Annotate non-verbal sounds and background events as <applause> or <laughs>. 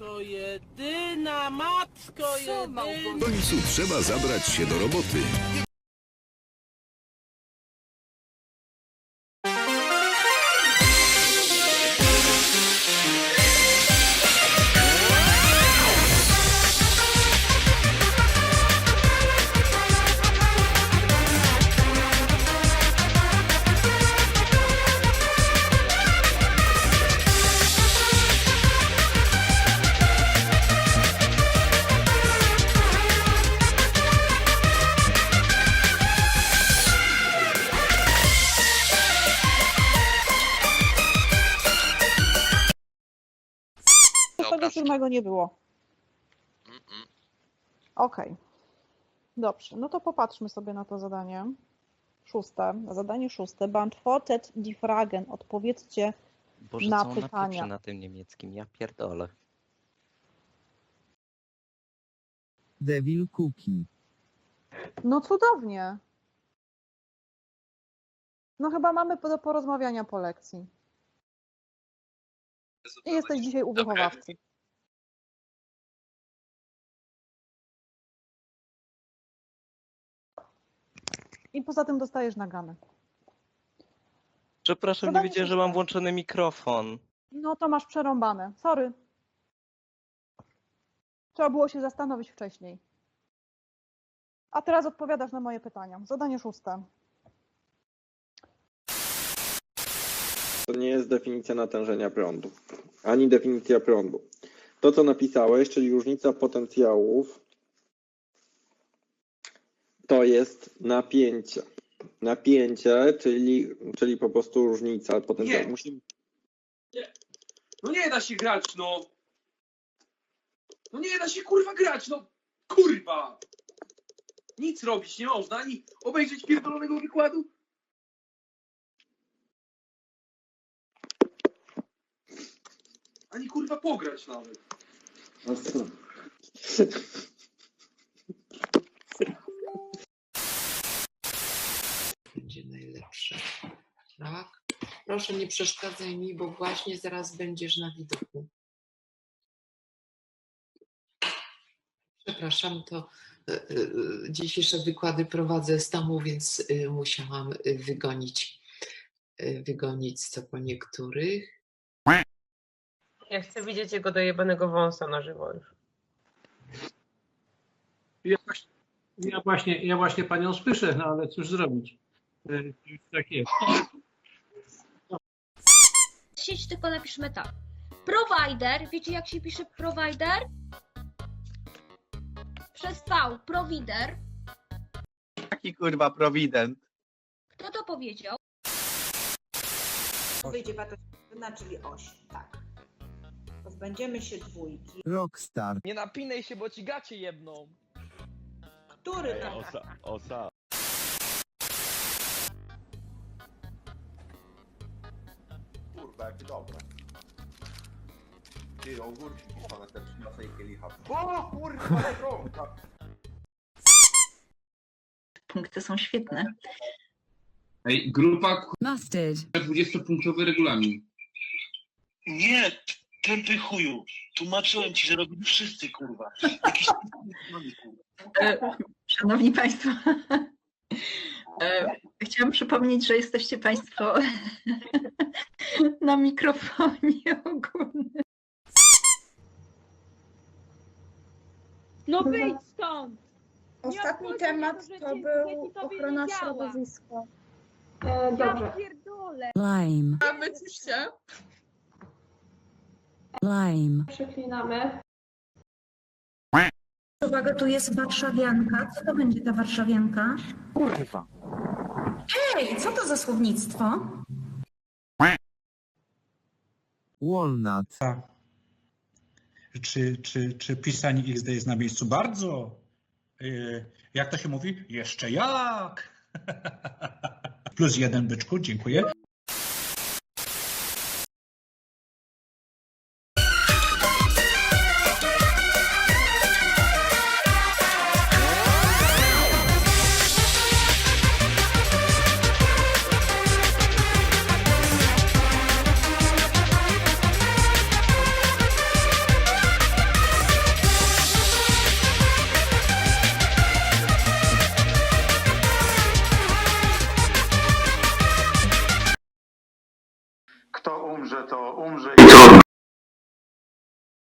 Matko jedyna, matko jedyna. Małgosia? W końcu trzeba zabrać się do roboty. Tego siódmego nie było. Okej. Dobrze, no to popatrzmy sobie na to zadanie. Szóste, zadanie szóste. Beantwortet die Fragen. Odpowiedzcie Boże, na co pytania. na tym niemieckim, ja pierdolę. Devil Cookie. No cudownie. No chyba mamy do porozmawiania po lekcji. I jesteś dzisiaj u wychowawcy. I poza tym dostajesz nagany. Przepraszam, nie Zadanie wiedziałem, że mam włączony mikrofon. No to masz przerąbane. Sorry. Trzeba było się zastanowić wcześniej. A teraz odpowiadasz na moje pytania. Zadanie szóste. To nie jest definicja natężenia prądu, ani definicja prądu. To, co napisałeś, czyli różnica potencjałów, to jest napięcie. Napięcie, czyli, czyli po prostu różnica potencjału. Nie. Musimy, No nie da się grać, no. No nie da się kurwa grać, no. Kurwa. Nic robić nie można, ani obejrzeć pierdolonego wykładu. Ani kurwa pograć nawet. będzie najlepsze. Tak? Proszę nie przeszkadzaj mi, bo właśnie zaraz będziesz na widoku. Przepraszam, to e, e, dzisiejsze wykłady prowadzę z domu, więc e, musiałam wygonić, wygonić co po niektórych. Ja chcę widzieć jego dojebanego wąsa na żywo już. Ja właśnie, ja właśnie, ja właśnie panią słyszę, no ale cóż zrobić. E, już Tak jest. sieć, tylko napiszmy tak. Provider, wiecie jak się pisze provider? Przez V, provider. Taki kurwa prowident. Kto to powiedział? Wyjdzie wartość czyli oś, tak. Pozbędziemy się dwójki. Rockstar. Nie napinaj się, bo ci gacie jedną. Który tak? Osa, osa. Kurwa, jakie dobre. Ty, ogórki kiszone, te przyniosę i kielicha. O kurwa, drąga. Punkty są świetne. Ej, grupa Mustard. 20-punktowy regulamin. Nie, tępy chuju. Tłumaczyłem ci, że robili wszyscy kurwa. Jakiś <laughs> E, Szanowni Państwo, e, chciałam przypomnieć, że jesteście Państwo <laughs> na mikrofonie ogólnym. No wyjdź stąd! Ostatni temat to, był ochrona środowiska. Ja pierdolę! Lime. A wyciszcie. Lime. Przeklinamy. Uwaga, tu jest warszawianka. Co to będzie ta warszawianka? Kurwa. Ej, co to za słownictwo? Walnut. Czy, czy, czy pisanie XD jest na miejscu? Bardzo. Yy, jak to się mówi? Jeszcze jak. <laughs> Plus jeden byczku, dziękuję.